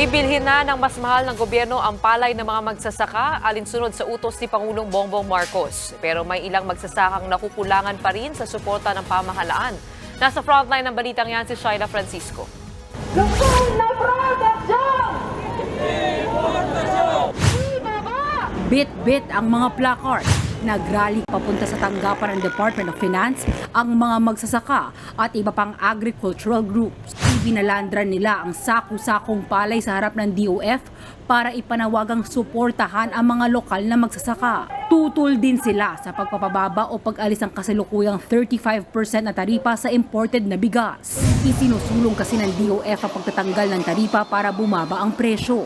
Bibilhin na ng mas mahal ng gobyerno ang palay ng mga magsasaka alinsunod sa utos ni Pangulong Bongbong Marcos. Pero may ilang magsasakang nakukulangan pa rin sa suporta ng pamahalaan. Nasa frontline ng balitang yan si Shaila Francisco. Bit-bit ang mga placard. Nagrally papunta sa tanggapan ng Department of Finance ang mga magsasaka at iba pang agricultural groups. Ibinalandran nila ang saku-sakong palay sa harap ng DOF para ipanawagang suportahan ang mga lokal na magsasaka. Tutol din sila sa pagpapababa o pag-alis ng kasalukuyang 35% na taripa sa imported na bigas. Isinusulong kasi ng DOF ang pagtatanggal ng taripa para bumaba ang presyo.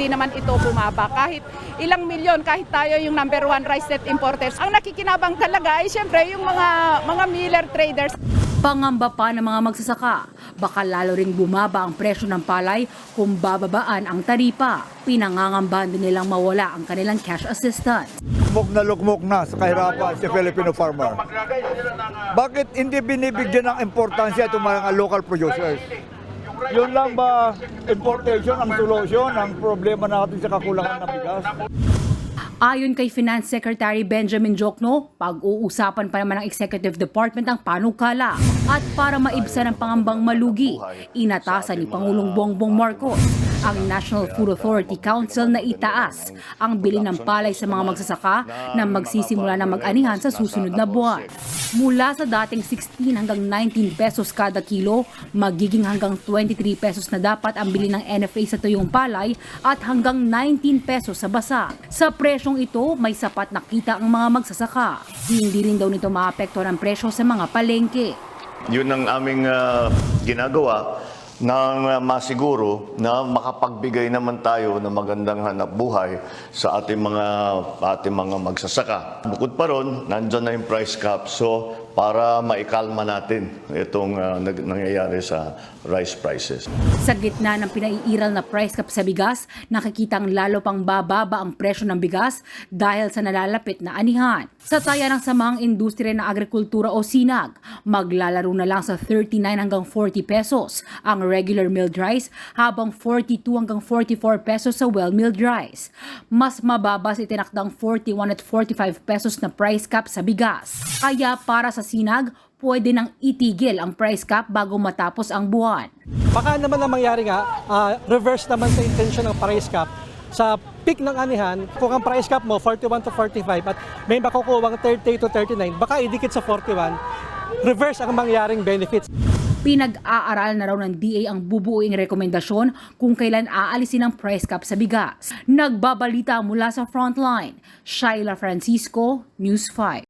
Hindi naman ito bumaba. Kahit ilang milyon, kahit tayo yung number one rice net importers, ang nakikinabang talaga ay siyempre yung mga, mga miller traders. Pangamba pa ng mga magsasaka, baka lalo ring bumaba ang presyo ng palay kung bababaan ang taripa. Pinangangambahan din nilang mawala ang kanilang cash assistance. Lugmok na lugmok na sa kahirapan si Filipino farmer. Bakit hindi binibigyan ng importansya itong mga local producers? Yun lang ba importation ang solusyon ng problema natin sa kakulangan ng bigas? Ayon kay Finance Secretary Benjamin Jokno, pag-uusapan pa naman ng Executive Department ang panukala. At para maibsan ang pangambang malugi, inatasan ni Pangulong Bongbong Marcos ang National Food Authority Council na itaas ang bili ng palay sa mga magsasaka na magsisimula na mag-anihan sa susunod na buwan. Mula sa dating 16 hanggang 19 pesos kada kilo, magiging hanggang 23 pesos na dapat ang bili ng NFA sa tuyong palay at hanggang 19 pesos sa basa. Sa presyong ito, may sapat na kita ang mga magsasaka. Hindi rin daw nito maapekto ng presyo sa mga palengke. Yun ang aming ah, ginagawa nang masiguro na makapagbigay naman tayo ng magandang hanap buhay sa ating mga ating mga magsasaka. Bukod pa ron, nandyan na yung price cap. So, para maikalma natin itong nag- nangyayari sa rice prices. Sa gitna ng pinaiiral na price cap sa bigas, nakikitang lalo pang bababa ang presyo ng bigas dahil sa nalalapit na anihan. Sa taya ng samahang industriya ng agrikultura o sinag, maglalaro na lang sa 39 hanggang 40 pesos ang regular milled rice habang 42 hanggang 44 pesos sa well-milled rice. Mas mababa sa itinakdang 41 at 45 pesos na price cap sa bigas. Kaya para sa sinag, pwede nang itigil ang price cap bago matapos ang buwan. Baka naman ang mangyari nga, ah, reverse naman sa intention ng price cap. Sa peak ng anihan, kung ang price cap mo 41 to 45 at may makukuwang 30 to 39, baka idikit sa 41, reverse ang mangyaring benefits. Pinag-aaral na raw ng DA ang bubuing rekomendasyon kung kailan aalisin ang price cap sa bigas. Nagbabalita mula sa frontline, Shaila Francisco, News 5.